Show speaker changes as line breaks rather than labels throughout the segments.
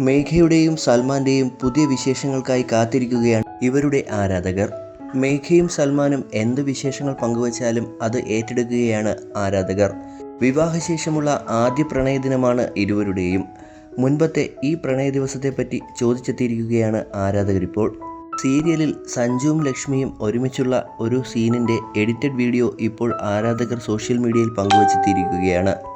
മേഘയുടെയും സൽമാന്റെയും പുതിയ വിശേഷങ്ങൾക്കായി കാത്തിരിക്കുകയാണ് ഇവരുടെ ആരാധകർ. മേഘയും സൽമാനും എന്ത് വിശേഷങ്ങൾ പങ്കുവച്ചാലും അത് ഏറ്റെടുക്കുകയാണ് ആരാധകർ. വിവാഹശേഷമുള്ള ആദ്യ പ്രണയദിനമാണ് ഇരുവരുടെയും. മുൻപത്തെ ഈ പ്രണയ ദിവസത്തെപ്പറ്റി ചോദിച്ചെത്തിയിരിക്കുകയാണ് ആരാധകരിപ്പോൾ. സീരിയലിൽ സഞ്ജുവും ലക്ഷ്മിയും ഒരുമിച്ചുള്ള ഒരു സീനിന്റെ എഡിറ്റഡ് വീഡിയോ ഇപ്പോൾ ആരാധകർ സോഷ്യൽ മീഡിയയിൽ പങ്കുവച്ചെത്തിയിരിക്കുകയാണ്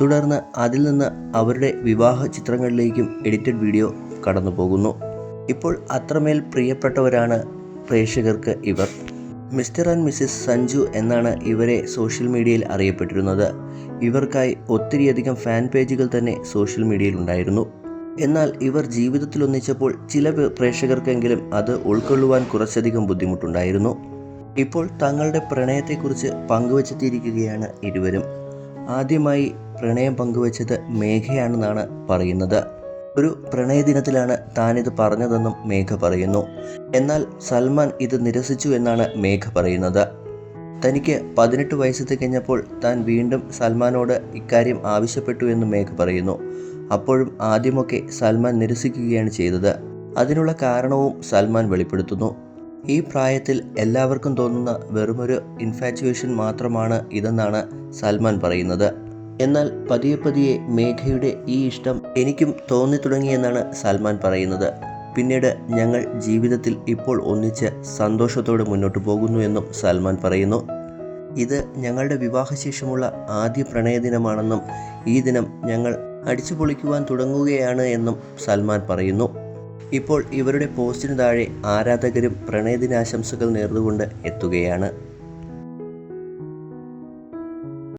തുടർന്ന് അതിൽ നിന്ന് അവരുടെ വിവാഹ ചിത്രങ്ങളിലേക്കും എഡിറ്റഡ് വീഡിയോ കടന്നു പോകുന്നു. ഇപ്പോൾ അത്രമേൽ പ്രിയപ്പെട്ടവരാണ് പ്രേക്ഷകർക്ക് ഇവർ. മിസ്റ്റർ ആൻഡ് മിസ്സിസ് സഞ്ജു എന്നാണ് ഇവരെ സോഷ്യൽ മീഡിയയിൽ അറിയപ്പെട്ടിരുന്നത്. ഇവർക്കായി ഒത്തിരിയധികം ഫാൻ പേജുകൾ തന്നെ സോഷ്യൽ മീഡിയയിൽ ഉണ്ടായിരുന്നു. എന്നാൽ ഇവർ ജീവിതത്തിൽ ഒന്നിച്ചപ്പോൾ ചില പ്രേക്ഷകർക്കെങ്കിലും അത് ഉൾക്കൊള്ളുവാൻ കുറച്ചധികം ബുദ്ധിമുട്ടുണ്ടായിരുന്നു. ഇപ്പോൾ തങ്ങളുടെ പ്രണയത്തെക്കുറിച്ച് പങ്കുവച്ചെത്തിയിരിക്കുകയാണ് ഇരുവരും. ആദ്യമായി പ്രണയം പങ്കുവച്ചത് മേഘയാണെന്നാണ് പറയുന്നത്. ഒരു പ്രണയ പ്രണയദിനത്തിലാണ് താനിത് പറഞ്ഞതെന്നും മേഘ പറയുന്നു. എന്നാൽ സൽമാൻ ഇത് നിരസിച്ചു എന്നാണ് മേഘ പറയുന്നത്. തനിക്ക് പതിനെട്ട് വയസ്സ് തികഞ്ഞപ്പോൾ താൻ വീണ്ടും സൽമാനോട് ഇക്കാര്യം ആവശ്യപ്പെട്ടു എന്ന് മേഘ പറയുന്നു. അപ്പോഴും ആദ്യമൊക്കെ സൽമാൻ നിരസിക്കുകയാണ് ചെയ്തത്. അതിനുള്ള കാരണവും സൽമാൻ വെളിപ്പെടുത്തുന്നു. ഈ പ്രായത്തിൽ എല്ലാവർക്കും തോന്നുന്ന വെറുമൊരു ഇൻഫാച്ചുവേഷൻ മാത്രമാണ് ഇതെന്നാണ് സൽമാൻ പറയുന്നത്. എന്നാൽ പതിയെ പതിയെ മേഘയുടെ ഈ ഇഷ്ടം എനിക്കും തോന്നി തുടങ്ങിയെന്നാണ് സൽമാൻ പറയുന്നത്. പിന്നീട് ഞങ്ങൾ ജീവിതത്തിൽ ഇപ്പോൾ ഒന്നിച്ച് സന്തോഷത്തോടെ മുന്നോട്ട് പോകുന്നു എന്നും സൽമാൻ പറയുന്നു. ഇത് ഞങ്ങളുടെ വിവാഹശേഷമുള്ള ആദ്യ പ്രണയദിനമാണെന്നും ഈ ദിനം ഞങ്ങൾ അടിച്ചു പൊളിക്കുവാൻ തുടങ്ങുകയാണ് എന്നും സൽമാൻ പറയുന്നു. ഇപ്പോൾ ഇവരുടെ പോസ്റ്റിന് താഴെ ആരാധകരും പ്രണയദിനാശംസകൾ നേർന്നുകൊണ്ട് എത്തുകയാണ്.